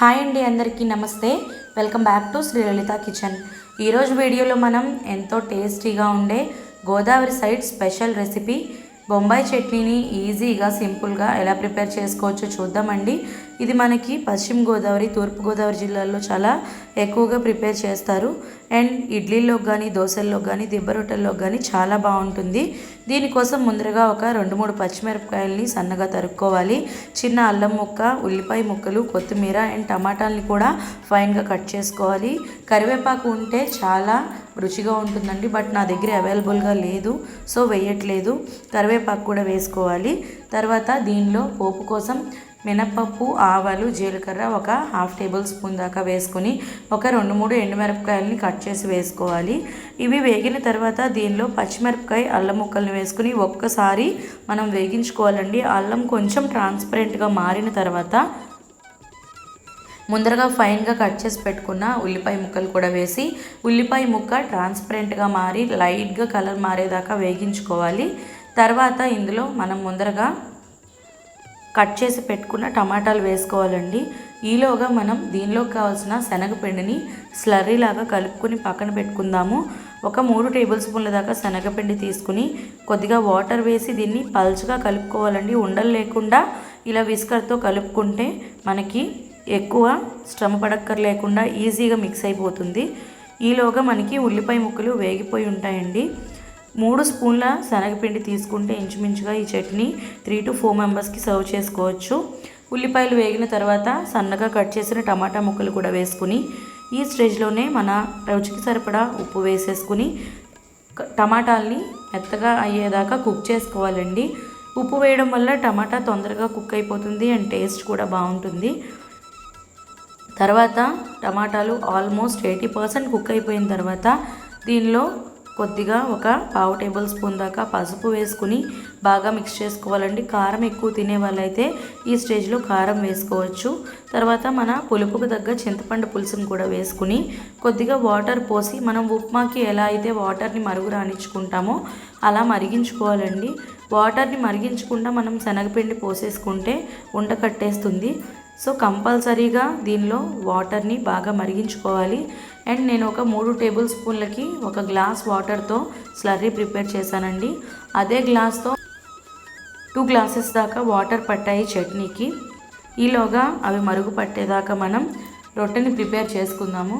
Hi అండి అందరికీ నమస్తే. Welcome back to Srilalitha kitchen. ఈరోజు వీడియోలో మనం ఎంతో టేస్టీగా ఉండే Godavari side special recipe Bombay చట్నీని ఈజీగా సింపుల్గా ఎలా ప్రిపేర్ చేసుకోవచ్చో చూద్దామండి. ఇది మనకి పశ్చిమ గోదావరి తూర్పు గోదావరి జిల్లాల్లో చాలా ఎక్కువగా ప్రిపేర్ చేస్తారు. అండ్ ఇడ్లీలో కానీ దోశల్లో కానీ దిబ్బ రొట్టెల్లో కానీ చాలా బాగుంటుంది. దీనికోసం ముందరగా ఒక రెండు మూడు పచ్చిమిరపకాయలని సన్నగా తరుక్కోవాలి. చిన్న అల్లం ముక్క ఉల్లిపాయ ముక్కలు కొత్తిమీర అండ్ టమాటాలని కూడా ఫైన్గా కట్ చేసుకోవాలి. కరివేపాకు ఉంటే చాలా రుచిగా ఉంటుందండి బట్ నా దగ్గర అవైలబుల్గా లేదు సో వేయట్లేదు. కరివేపాకు కూడా వేసుకోవాలి. తర్వాత దీనిలో పోపు కోసం మినపప్పు ఆవాలు జీలకర్ర ఒక హాఫ్ టేబుల్ స్పూన్ దాకా వేసుకొని ఒక రెండు మూడు ఎండుమిరపకాయలని కట్ చేసి వేసుకోవాలి. ఇవి వేగిన తర్వాత దీనిలో పచ్చిమిరపకాయ అల్లం ముక్కల్ని వేసుకుని ఒక్కసారి మనం వేగించుకోవాలండి. అల్లం కొంచెం ట్రాన్స్పరెంట్గా మారిన తర్వాత ముందరగా ఫైన్గా కట్ చేసి పెట్టుకున్న ఉల్లిపాయ ముక్కలు కూడా వేసి ఉల్లిపాయ ముక్క ట్రాన్స్పరెంట్గా మారి లైట్గా కలర్ మారేదాకా వేగించుకోవాలి. తర్వాత ఇందులో మనం ముందరగా కట్ చేసి పెట్టుకున్న టమాటాలు వేసుకోవాలండి. ఈలోగా మనం దీనిలోకి కావాల్సిన శనగపిండిని స్లర్రీ లాగా కలుపుకొని పక్కన పెట్టుకుందాము. ఒక మూడు టేబుల్ స్పూన్ల దాకా శనగపిండి తీసుకుని కొద్దిగా వాటర్ వేసి దీన్ని పల్చగా కలుపుకోవాలండి. ఉండలు లేకుండా ఇలా విస్కర్తో కలుపుకుంటే మనకి ఎక్కువ శ్రమ పడక్కర్ లేకుండా ఈజీగా మిక్స్ అయిపోతుంది. ఈలోగా మనకి ఉల్లిపాయ ముక్కలు వేగిపోయి ఉంటాయండి. మూడు స్పూన్ల శనగపిండి తీసుకుంటే ఇంచుమించుగా ఈ చట్నీ త్రీ టు ఫోర్ మెంబర్స్కి సర్వ్ చేసుకోవచ్చు. ఉల్లిపాయలు వేగిన తర్వాత సన్నగా కట్ చేసిన టమాటా ముక్కలు కూడా వేసుకుని ఈ స్టేజ్లోనే మన రుచికి సరిపడా ఉప్పు వేసేసుకుని టమాటాలని మెత్తగా అయ్యేదాకా కుక్ చేసుకోవాలండి. ఉప్పు వేయడం వల్ల టమాటా తొందరగా కుక్ అయిపోతుంది అండ్ టేస్ట్ కూడా బాగుంటుంది. తర్వాత టమాటాలు ఆల్మోస్ట్ ఎయిటీ పర్సెంట్ కుక్ అయిపోయిన తర్వాత దీనిలో కొద్దిగా ఒక పావు టేబుల్ స్పూన్ దాకా పసుపు వేసుకుని బాగా మిక్స్ చేసుకోవాలండి. కారం ఎక్కువ తినే వాళ్ళైతే ఈ స్టేజ్లో కారం వేసుకోవచ్చు. తర్వాత మన పులుపుకు తగ్గ చింతపండు పులుసును కూడా వేసుకుని కొద్దిగా వాటర్ పోసి మనం ఉప్మాకి ఎలా అయితే వాటర్ని మరుగు రాణించుకుంటామో అలా మరిగించుకోవాలండి. వాటర్ని మరిగించకుండా మనం శనగపిండి పోసేసుకుంటే ఉండ కట్టేస్తుంది. సో కంపల్సరీగా దీనిలో వాటర్ని బాగా మరిగించుకోవాలి. అండ్ నేను ఒక మూడు టేబుల్ స్పూన్లకి ఒక గ్లాస్ వాటర్తో స్లర్రీ ప్రిపేర్ చేశానండి. అదే గ్లాస్తో టూ గ్లాసెస్ దాకా వాటర్ పట్టాయి చట్నీకి. ఈలోగా అవి మరుగు పట్టేదాకా మనం రొట్టెని ప్రిపేర్ చేసుకుందాము.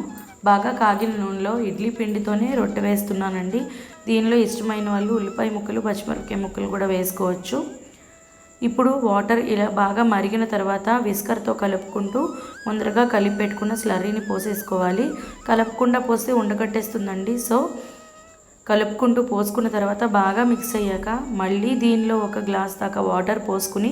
బాగా కాగిన నూనెలో ఇడ్లీ పిండితోనే రొట్టె వేస్తున్నానండి. దీనిలో ఇష్టమైన వాళ్ళు ఉల్లిపాయ ముక్కలు పచ్చిమిరపకాయ ముక్కలు కూడా వేసుకోవచ్చు. ఇప్పుడు వాటర్ ఇలా బాగా మరిగిన తర్వాత విస్కర్తో కలుపుకుంటూ ముందరగా కలిపి పెట్టుకున్న స్లర్రీని పోసేసుకోవాలి. కలపకుండా పోస్తే ఉండగట్టేస్తుందండి. సో కలుపుకుంటూ పోసుకున్న తర్వాత బాగా మిక్స్ అయ్యాక మళ్ళీ దీనిలో ఒక గ్లాస్ దాకా వాటర్ పోసుకుని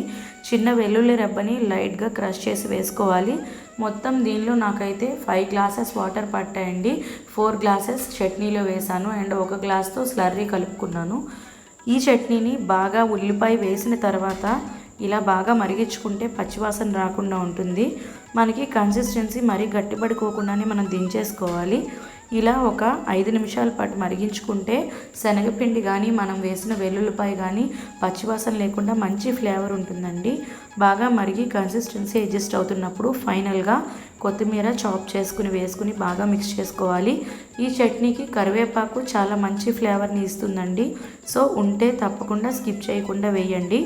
చిన్న వెల్లుల్లి రెబ్బని లైట్గా క్రష్ చేసి వేసుకోవాలి. మొత్తం దీనిలో నాకైతే ఫైవ్ గ్లాసెస్ వాటర్ పట్టాయండి. ఫోర్ గ్లాసెస్ చట్నీలో వేసాను అండ్ ఒక గ్లాస్తో స్లర్రీ కలుపుకున్నాను. ఈ చట్నీని బాగా ఉల్లిపాయ వేసిన తర్వాత ఇలా బాగా మరిగించుకుంటే పచ్చివాసన రాకుండా ఉంటుంది. మనకి కన్సిస్టెన్సీ మరీ గట్టిపడుకోకుండానే మనం దించేసుకోవాలి. ఇలా ఒక ఐదు నిమిషాల పాటు మరిగించుకుంటే శనగపిండి కానీ మనం వేసిన వెల్లుల్లిపాయ కానీ పచ్చివాసన లేకుండా మంచి ఫ్లేవర్ ఉంటుందండి. బాగా మరిగి కన్సిస్టెన్సీ అడ్జస్ట్ అవుతున్నప్పుడు ఫైనల్గా కొత్తిమీర చాప్ చేసుకుని వేసుకుని బాగా మిక్స్ చేసుకోవాలి. ఈ చట్నీకి కరివేపాకు చాలా మంచి ఫ్లేవర్ని ఇస్తుందండి. సో ఉంటే తప్పకుండా స్కిప్ చేయకుండా వేయండి.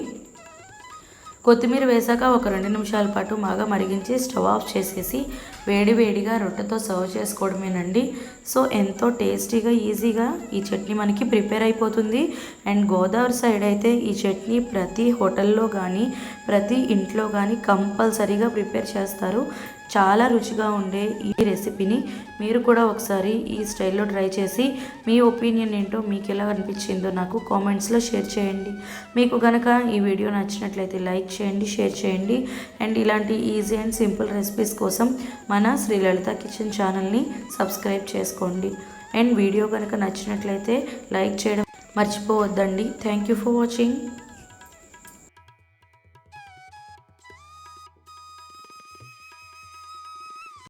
కొత్తిమీర వేసాక ఒక రెండు నిమిషాల పాటు బాగా మరిగించి స్టవ్ ఆఫ్ చేసేసి వేడి వేడిగా రొట్టెతో సర్వ్ చేసుకోవడమేనండి. సో ఎంతో టేస్టీగా ఈజీగా ఈ చట్నీ మనకి ప్రిపేర్ అయిపోతుంది. అండ్ గోదావరి సైడ్ అయితే ఈ చట్నీ ప్రతి హోటల్లో కానీ ప్రతి ఇంట్లో కానీ కంపల్సరీగా ప్రిపేర్ చేస్తారు. చాలా రుచిగా ఉండే ఈ రెసిపీని మీరు కూడా ఒకసారి ఈ స్టైల్లో ట్రై చేసి మీ ఒపీనియన్ ఏంటో మీకు ఎలా అనిపించిందో నాకు కామెంట్స్లో షేర్ చేయండి. మీకు కనుక ఈ వీడియో నచ్చినట్లయితే లైక్ చేయండి షేర్ చేయండి. అండ్ ఇలాంటి ఈజీ అండ్ సింపుల్ రెసిపీస్ కోసం మన శ్రీలలిత కిచెన్ ఛానల్ని సబ్స్క్రైబ్ చేసుకోండి. అండ్ వీడియో కనుక నచ్చినట్లయితే లైక్ చేయడం మర్చిపోవద్దండి. Thank you for watching.